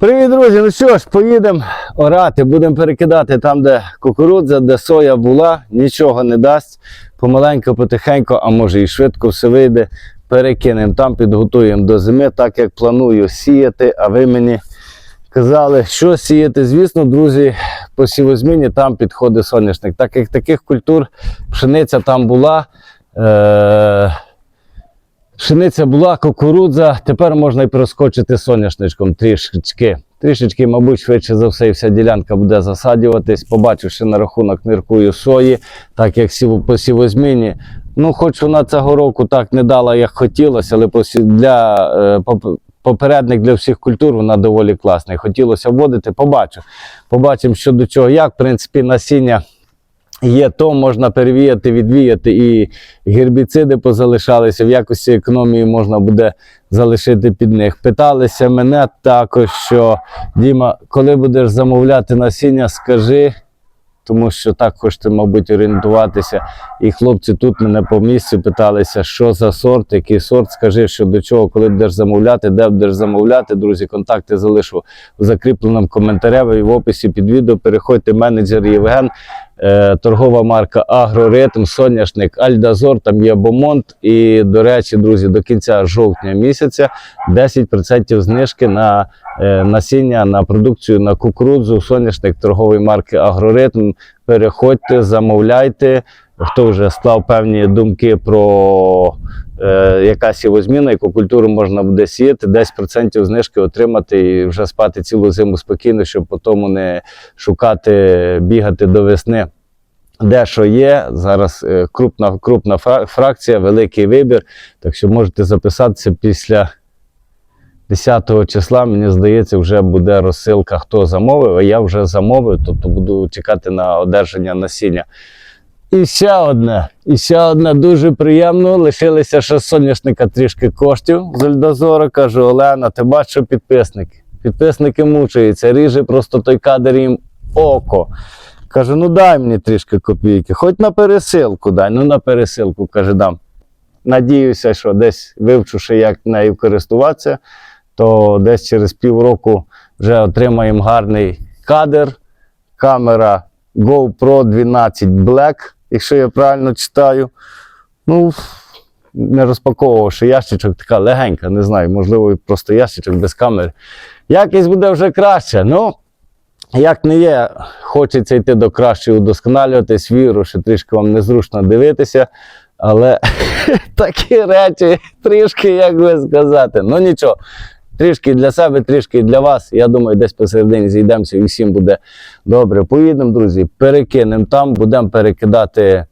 Привіт, друзі! Ну що ж, поїдемо орати, будемо перекидати там, де кукурудза, де соя була, нічого не дасть. Помаленько, потихеньку, а може і швидко все вийде. Перекинемо там, підготуємо до зими, так як планую сіяти. А ви мені казали, що сіяти. Звісно, друзі, по сівозміні там підходить соняшник. Так як таких культур пшениця там була. Е- Пшениця була, кукурудза, тепер можна і проскочити соняшничком трішечки. Трішечки, мабуть, швидше за все, і вся ділянка буде засаджуватись. Побачивши на рахунок ниркую сої, так як сів, по сівозміні. Ну, хоч вона цього року так не дала, як хотілося, але для е, попередник для всіх культур вона доволі класна. Хотілося вводити, побачу. Побачимо, що до чого, як. В принципі, насіння є, то можна перевіяти, відвіяти і гербіциди позалишалися, в якості економії можна буде залишити під них. Питалися мене також, що Діма, коли будеш замовляти насіння, скажи, тому що так хочете, мабуть, орієнтуватися. І хлопці тут мене по місці питалися, що за сорт, який сорт, скажи, що до чого, коли будеш замовляти, де будеш замовляти. Друзі, контакти залишу в закріпленому коментарі і в описі під відео. Переходьте, менеджер Євген. Е, торгова марка Агроритм, соняшник Альдазор, там є Бомонт. І, до речі, друзі, до кінця жовтня місяця 10% знижки на е, насіння, на продукцію, на кукурудзу, соняшник торгової марки Агроритм. Переходьте, замовляйте. Хто вже склав певні думки про яка сівозміна, яку культуру можна буде сіяти, 10% знижки отримати і вже спати цілу зиму спокійно, щоб потім не шукати, бігати до весни. Де що є, зараз е, крупна, крупна фракція, великий вибір. Так що можете записатися після 10 числа, мені здається, вже буде розсилка, хто замовив, а я вже замовив, тобто буду чекати на одержання насіння. І ще одне, і ще одне дуже приємно. Лишилися ще соняшника трішки коштів з Альдозора. Кажу, Олена, ти бачиш, підписники. Підписники мучаються, ріже просто той кадр їм око. Кажу, ну дай мені трішки копійки, хоч на пересилку дай. Ну на пересилку, каже, дам. Надіюся, що десь вивчивши, як нею користуватися, то десь через півроку вже отримаємо гарний кадр. Камера GoPro 12 Black, якщо я правильно читаю. Ну, не розпаковувавши ящичок, така легенька, не знаю, можливо, просто ящичок без камери. Якість буде вже краще. Ну, як не є, хочеться йти до кращого, удосконалюватись, віру, що трішки вам незручно дивитися. Але такі речі, трішки, як би сказати, ну нічого. Трішки для себе, трішки для вас. Я думаю, десь посередині зійдемося і всім буде добре. Поїдемо, друзі, перекинемо там, будемо перекидати.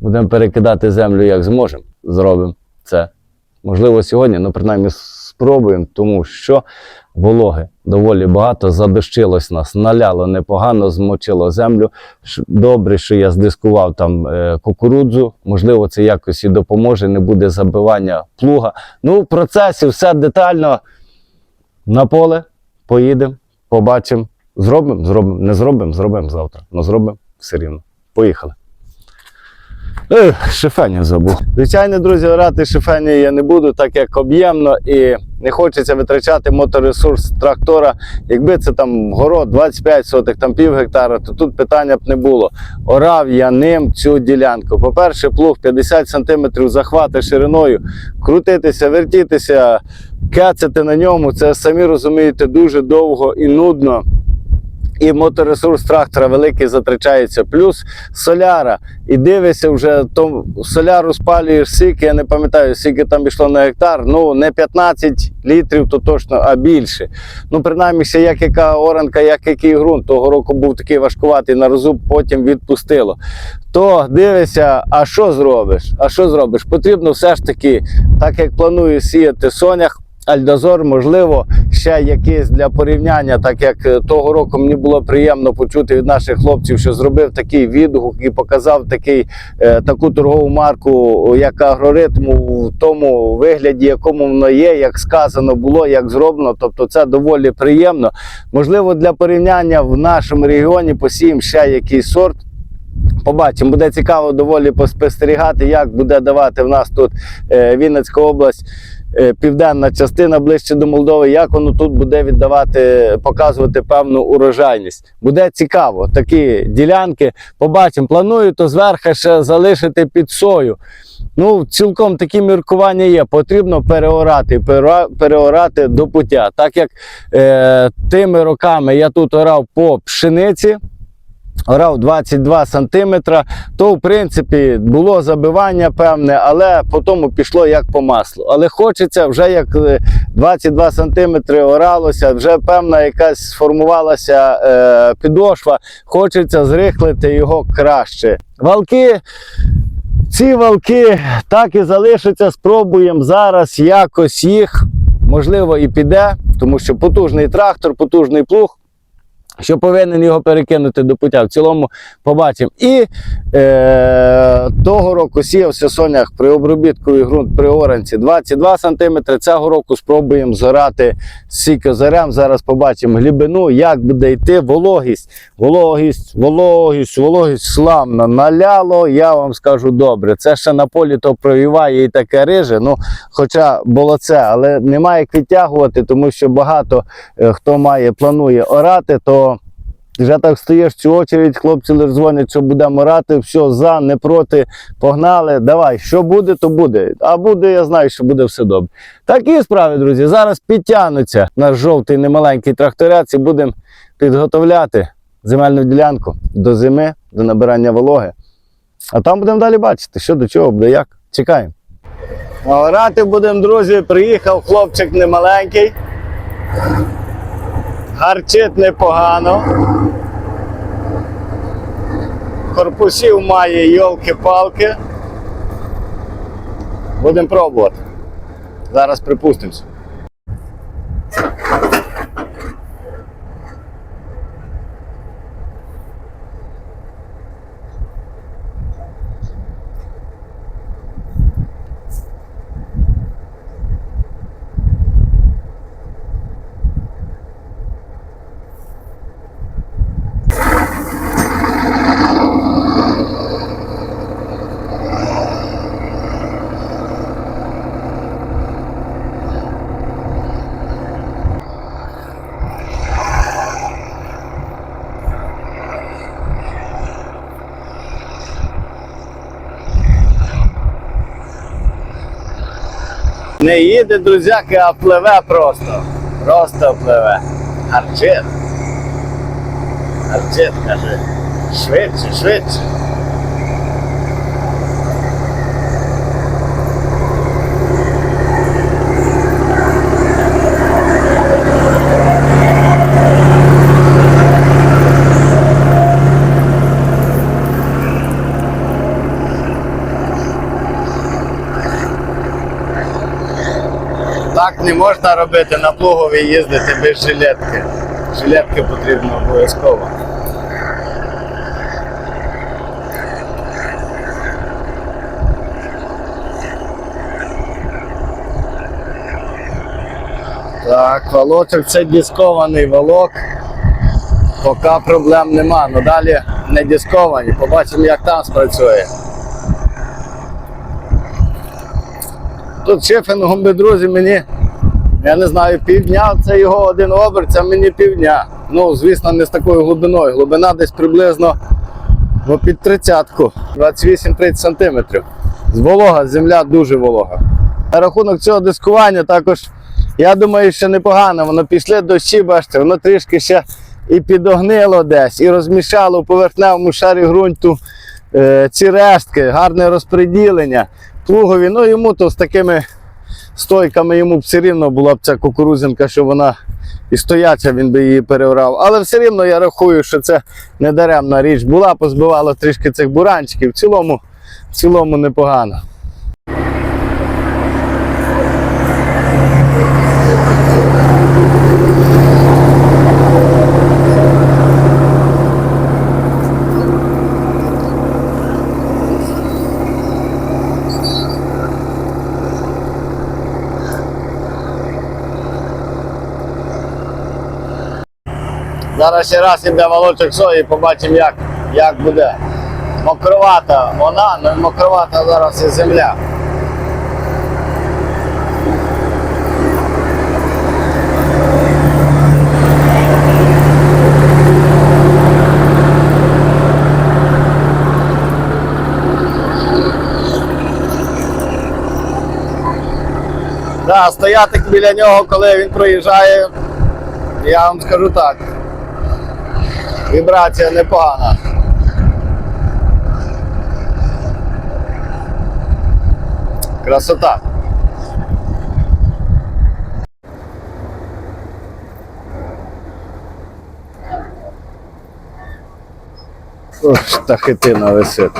Будемо перекидати землю як зможемо. Зробимо це. Можливо, сьогодні, ну принаймні спробуємо, тому що вологи доволі багато, задощилось нас, наляло непогано, змочило землю. Добре, що я здискував там е, кукурудзу. Можливо, це якось і допоможе, не буде забивання плуга. Ну, в процесі все детально на поле. Поїдемо, побачимо. Зробимо, зробимо, не зробимо, зробимо завтра. Ну зробимо все рівно. Поїхали. Ех, шифенів забув. Звичайно, друзі, орати шифені я не буду, так як об'ємно і не хочеться витрачати моторесурс трактора. Якби це там город 25 сотих, там пів гектара, то тут питання б не було. Орав я ним цю ділянку. По-перше, плуг 50 см захвати шириною, крутитися, вертітися, кецати на ньому. Це самі розумієте дуже довго і нудно. І моторесурс трактора великий затрачається. Плюс соляра. І дивишся вже, то соляру спалюєш скільки, я не пам'ятаю, скільки там пішло на гектар. Ну, не 15 літрів, то точно, а більше. Ну, принаймні, ще як яка оранка, як який ґрунт. Того року був такий важкуватий на розуб, потім відпустило. То дивишся, а що зробиш? А що зробиш? Потрібно все ж таки, так як планую сіяти сонях. Альдозор, можливо, ще якийсь для порівняння, так як е, того року мені було приємно почути від наших хлопців, що зробив такий відгук і показав такий, е, таку торгову марку, як агроритм у тому вигляді, якому воно є, як сказано було, як зроблено. Тобто це доволі приємно. Можливо, для порівняння в нашому регіоні посіємо ще якийсь сорт. Побачимо, буде цікаво доволі поспостерігати, як буде давати в нас тут е, Вінницька область південна частина ближче до Молдови, як воно тут буде віддавати, показувати певну урожайність. Буде цікаво. Такі ділянки побачимо. Планую то зверху ще залишити під сою. Ну, цілком такі міркування є. Потрібно переорати, переорати до пуття. Так як е, тими роками я тут орав по пшениці. Орав 22 сантиметра, то в принципі було забивання певне, але потім пішло як по маслу. Але хочеться вже як е, 22 сантиметри оралося, вже певна якась сформувалася е, підошва, хочеться зрихлити його краще. Валки, ці валки так і залишаться. Спробуємо зараз якось їх, можливо, і піде, тому що потужний трактор, потужний плуг що повинен його перекинути до пуття. В цілому побачимо. І е, того року сіявся сонях при обробітковий ґрунт при оранці 22 см. Цього року спробуємо зорати сікозарем. Зараз побачимо глибину, як буде йти вологість. Вологість, вологість, вологість славно наляло. Я вам скажу добре. Це ще на полі то провіває і таке риже. Ну, хоча було це, але немає як відтягувати, тому що багато е, хто має, планує орати, то вже так стоїш цю очередь, хлопці дзвонять, що будемо орати, все за, не проти, погнали. Давай, що буде, то буде. А буде, я знаю, що буде все добре. Такі справи, друзі. Зараз підтягнуться наш жовтий немаленький тракторець і будемо підготовляти земельну ділянку до зими, до набирання вологи. А там будемо далі бачити, що до чого буде, як. Чекаємо. А Орати будемо, друзі. Приїхав хлопчик немаленький. Гарчить непогано. Корпусів має йолки-палки. Будемо пробувати. Зараз припустимося. Не їде, друзяки, а пливе просто. Просто пливе. Гарчит. Гарчит, каже. Швидше, швидше. Так не можна робити на плугові їздити без жилетки. Жилетки потрібно обов'язково. Так, волочок це дискований волок. Поки проблем нема. Ну далі не дисковані. Побачимо, як там спрацює. Тут шифінгом би, друзі, мені, я не знаю, півдня це його один оберт, це мені півдня. Ну, звісно, не з такою глибиною. Глибина десь приблизно ну, під тридцятку, 28-30 сантиметрів. З волога, земля дуже волога. На рахунок цього дискування також, я думаю, що непогано. Воно пішли дощі, бачите, воно трішки ще і підогнило десь, і розмішало у поверхневому шарі ґрунту е, ці рештки, гарне розподілення. Плугові, ну йому то з такими стойками йому все рівно була б ця кукурузинка, що вона і стояча, він би її переорав. Але все рівно я рахую, що це не даремна річ була, позбивала трішки цих буранчиків. В цілому, в цілому непогано. Зараз ще раз іде волочок сої, побачимо, як як буде. Мокровата вона, але мокровата зараз і земля. Да, Стояти біля нього, коли він проїжджає, я вам скажу так. Вібрація непогана. Красота. Ох, та хитина висить.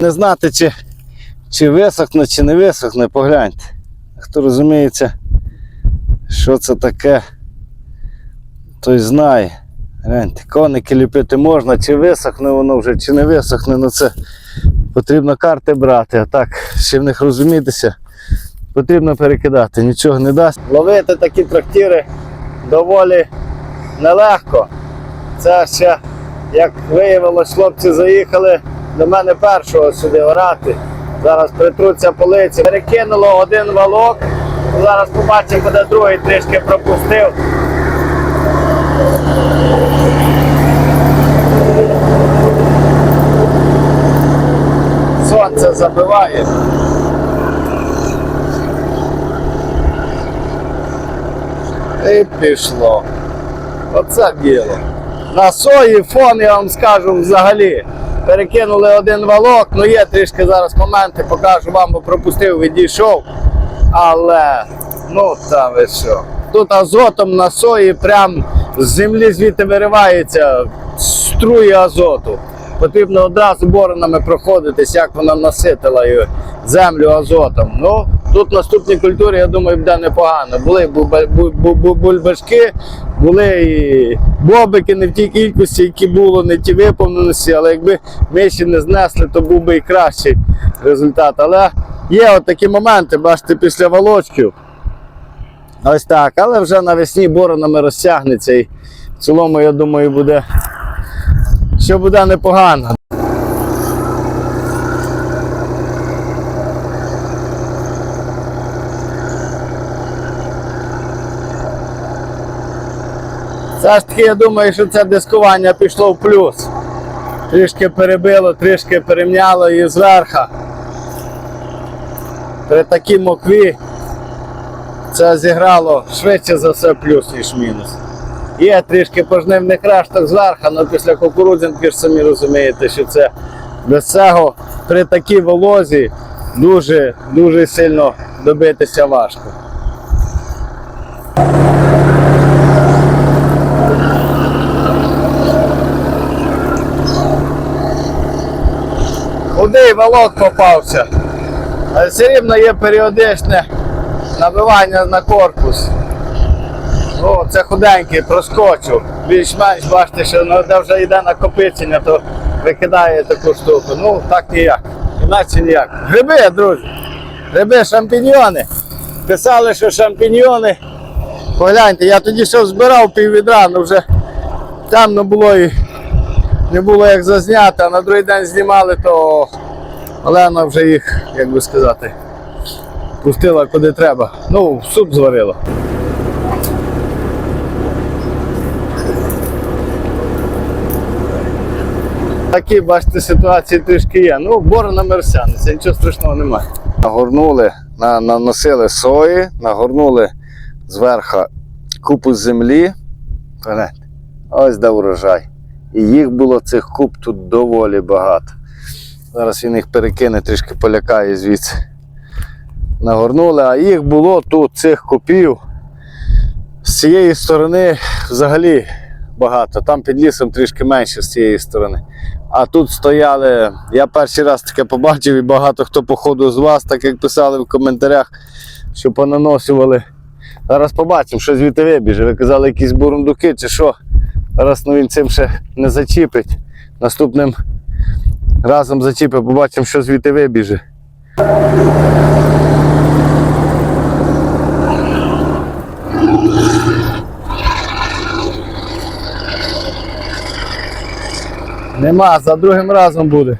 Не знати, чи, чи висохне, чи не висохне, погляньте. Хто розуміється, що це таке, той знає. Гляньте, коники ліпити можна, чи висохне воно вже, чи не висохне, ну це потрібно карти брати, а так, ще в них розумітися, потрібно перекидати, нічого не дасть. Ловити такі трактири доволі нелегко. Це ще, як виявилось, хлопці заїхали до мене першого сюди орати. Зараз притруться полиці. Перекинуло один валок. Зараз побачимо, де другий трішки пропустив. Сонце забиває. І пішло. Оце діло. На сої фон, я вам скажу, взагалі. Перекинули один валок, ну є трішки зараз моменти, покажу вам, бо пропустив, відійшов. Але, ну та ви що. Тут азотом на сої прям з землі звідти виривається струї азоту. Потрібно одразу боронами проходитись, як вона наситила землю азотом. Ну, тут в наступній культурі, я думаю, буде непогано. Були бульба- бу- бу- бу- бульбашки, були і бобики не в тій кількості, які було, не ті виповненості, але якби ми ще не знесли, то був би і кращий результат. Але є от такі моменти, бачите, після волочків. Ось так, але вже навесні боронами розтягнеться і в цілому, я думаю, буде, що буде непогано. Все ж таки, я думаю, що це дискування пішло в плюс. Трішки перебило, трішки перемняло її зверху. При такій мокві це зіграло швидше за все плюс, ніж мінус. Є трішки пожнивних решток зверху, але після кукурудзянки ж самі розумієте, що це без цього при такій волозі дуже, дуже сильно добитися важко. Худий волок попався. Але все рівно є періодичне набивання на корпус. О, це худенький, проскочив. Більш-менш бачите, що ну, де вже йде накопичення, то викидає таку штуку. Ну, так ніяк. Іначе ніяк. Гриби, друзі. Гриби, шампіньйони. Писали, що шампіньйони. Погляньте, я тоді ще збирав пів відра, ну вже темно було і не було як зазняти, а на другий день знімали, то Олена вже їх, як би сказати, пустила куди треба. Ну, суп зварила. Такі, бачите, ситуації трішки є. Ну, борона мерсяниця, нічого страшного немає. Нагорнули, на, наносили сої, нагорнули зверху купу землі. Ось де урожай. І їх було цих куб тут доволі багато. Зараз він їх перекине, трішки полякає звідси. Нагорнули, а їх було тут цих купів з цієї сторони взагалі багато. Там під лісом трішки менше з цієї сторони. А тут стояли. Я перший раз таке побачив, і багато хто, походу, з вас, так як писали в коментарях, що понаносювали. Зараз побачимо, що звідти вибіже. Ви казали, якісь бурундуки чи що. Зараз ну, він цим ще не зачіпить. Наступним разом зачіпить, побачимо, що звідти вибіже. Нема, за другим разом буде.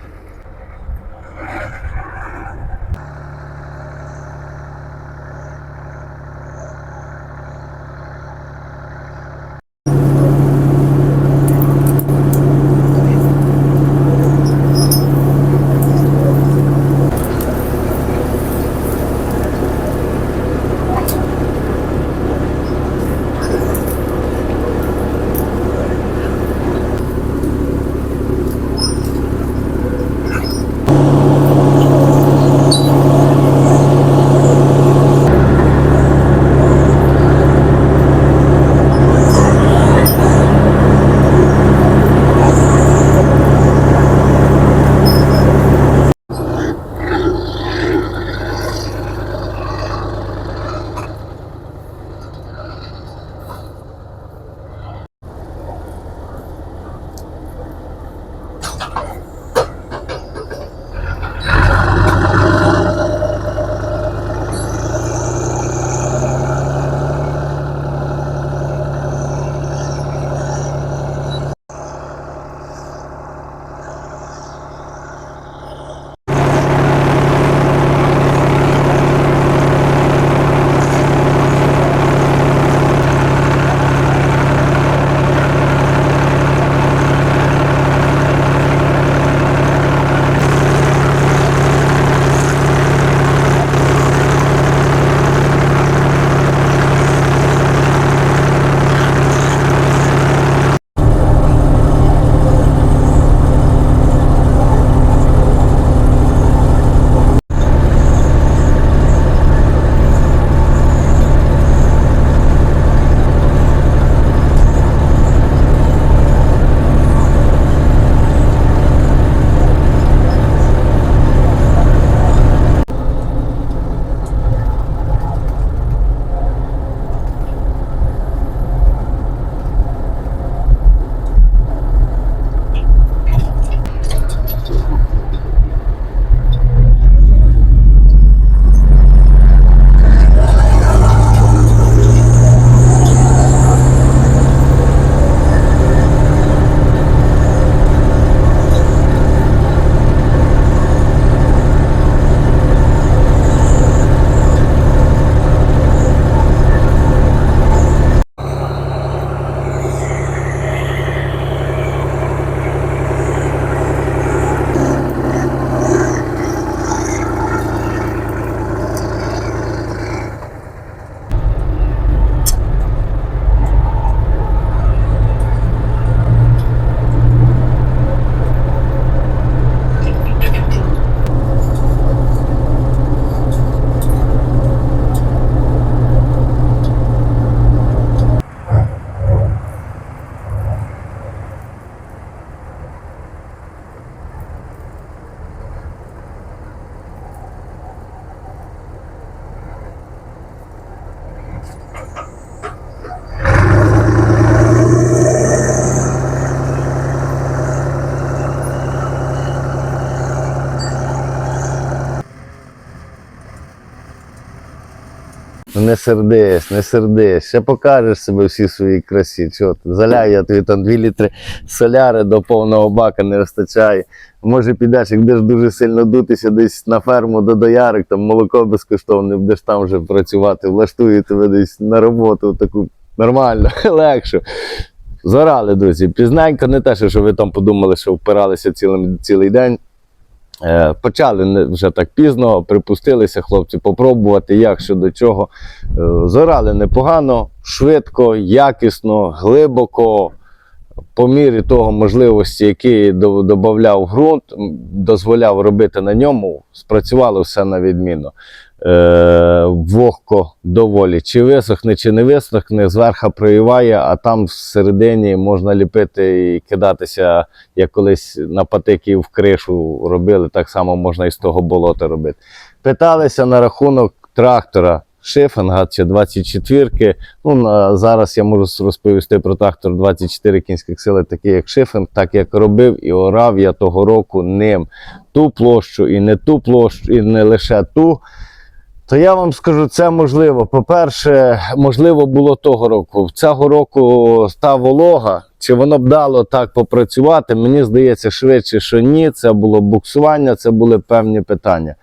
Не сердись, не сердись. Ще покажеш себе всі своїй красі. Чого? Заляю я тобі там 2 літри соляри до повного бака не вистачає. Може підеш, як будеш дуже сильно дутися десь на ферму до доярок, там молоко безкоштовне, будеш там вже працювати, влаштую тебе десь на роботу таку нормально, легше. Зорали, друзі. Пізненько, не те, що ви там подумали, що впиралися цілий, цілий день. Е, Почали вже так пізно, припустилися хлопці попробувати, як що до чого. Е, Зорали непогано, швидко, якісно, глибоко. по мірі того можливості, який додав ґрунт, дозволяв робити на ньому, спрацювало все на відмінно. Е, вогко доволі. Чи висохне, чи не висохне, зверху проїває, а там всередині можна ліпити і кидатися, як колись на патики в кришу робили, так само можна і з того болота робити. Питалися на рахунок трактора. Шифенга чи 24-ки. Ну, зараз я можу розповісти про трактор 24 кінських сили, такий як Шифенг, так як робив і орав я того року ним ту площу і не ту площу, і не лише ту. То я вам скажу, це можливо. По-перше, можливо було того року. Цього року та волога, чи воно б дало так попрацювати, мені здається, швидше, що ні. Це було буксування, це були певні питання.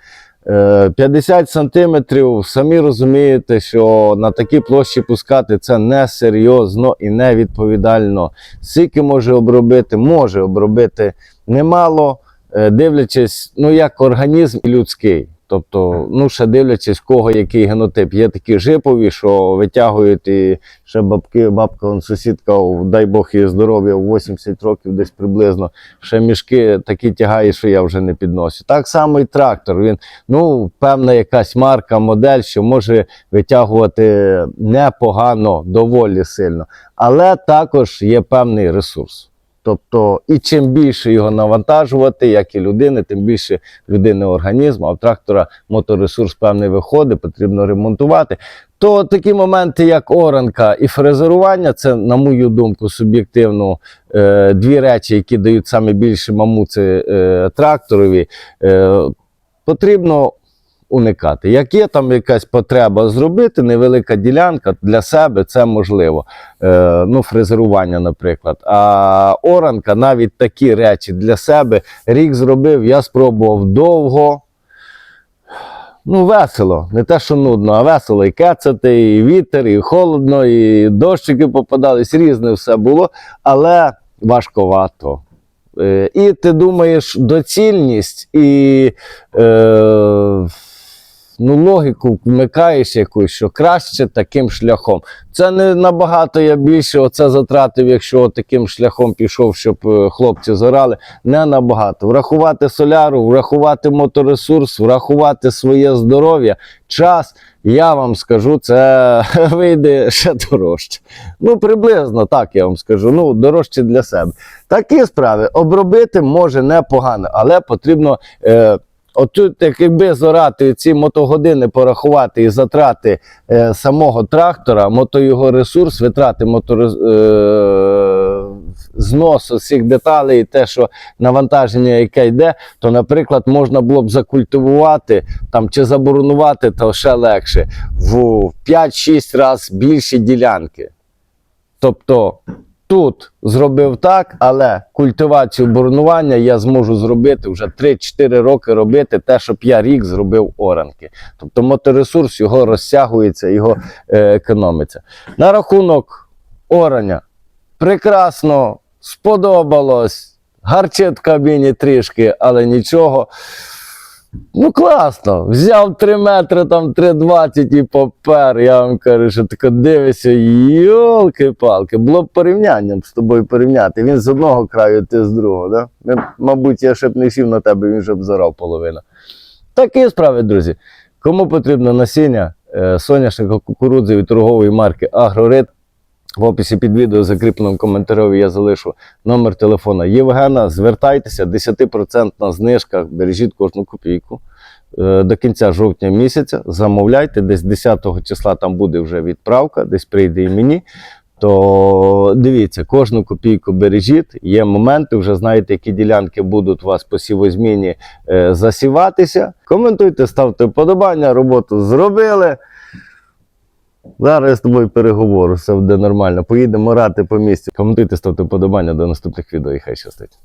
Е, 50 сантиметрів, самі розумієте, що на такій площі пускати це несерйозно і невідповідально. Скільки може обробити? Може обробити немало, е, дивлячись, ну як організм людський. Тобто, ну ще дивлячись, в кого який генотип. Є такі жипові, що витягують і ще бабки, бабка, он, сусідка, дай Бог їй здоров'я, у 80 років десь приблизно. Ще мішки такі тягає, що я вже не підносю. Так само і трактор. Він ну, певна якась марка, модель, що може витягувати непогано, доволі сильно. Але також є певний ресурс. Тобто, і чим більше його навантажувати, як і людини, тим більше людини організм, а в трактора моторесурс певний виходить, потрібно ремонтувати. То такі моменти, як оранка і фрезерування, це, на мою думку, суб'єктивно е, дві речі, які дають саме більше мамуци е, тракторові, е, потрібно уникати. Як є там якась потреба зробити, невелика ділянка для себе це можливо. Е, ну, фрезерування, наприклад. А оранка, навіть такі речі для себе рік зробив, я спробував довго. Ну, весело, не те, що нудно, а весело і кецати, і вітер, і холодно, і дощики попадались, різне все було, але важковато. Е, І ти думаєш, доцільність і е, ну, логіку вмикаєш якусь, що краще таким шляхом. Це не набагато я більше оце затратив, якщо таким шляхом пішов, щоб е, хлопці зорали. Не набагато. Врахувати соляру, врахувати моторесурс, врахувати своє здоров'я, час. Я вам скажу, це вийде ще дорожче. Ну, приблизно так я вам скажу. Ну, дорожче для себе. Такі справи обробити може непогано, але потрібно. Е, Отут, якби зорати ці мотогодини порахувати і затрати е, самого трактора, мото його ресурс, витрати мотори, е, зносу всіх деталей, і те, що навантаження, яке йде, то, наприклад, можна було б закультивувати там чи заборонувати, то ще легше в 5-6 разів більші ділянки. Тобто тут зробив так, але культивацію боронування я зможу зробити вже 3-4 роки робити те, щоб я рік зробив оранки. Тобто моторесурс його розтягується, його е, економиться. На рахунок орання прекрасно, сподобалось. Гарчить в кабіні трішки, але нічого. Ну, класно. Взяв 3 метри, там 3,20 і попер. Я вам кажу, що тако дивишся, йолки-палки. Було б порівнянням з тобою порівняти. Він з одного краю, ти з другого. Да? Мабуть, я ще б не сів на тебе, він вже б зарав половину. Такі справи, друзі. Кому потрібно насіння е, соняшника кукурудзи від торгової марки Агрорит, в описі під відео закріпленому коментарі я залишу номер телефона Євгена. Звертайтеся, 10% знижка, бережіть кожну копійку. Е, До кінця жовтня місяця замовляйте, десь 10 числа там буде вже відправка, десь прийде і мені. То дивіться, кожну копійку бережіть. Є моменти, вже знаєте, які ділянки будуть у вас по сівозміні е, засіватися. Коментуйте, ставте вподобання, роботу зробили. Зараз я з тобою переговорю, все буде нормально. Поїдемо рати по місці. Коментуйте, ставте вподобання до наступних відео і хай щастить.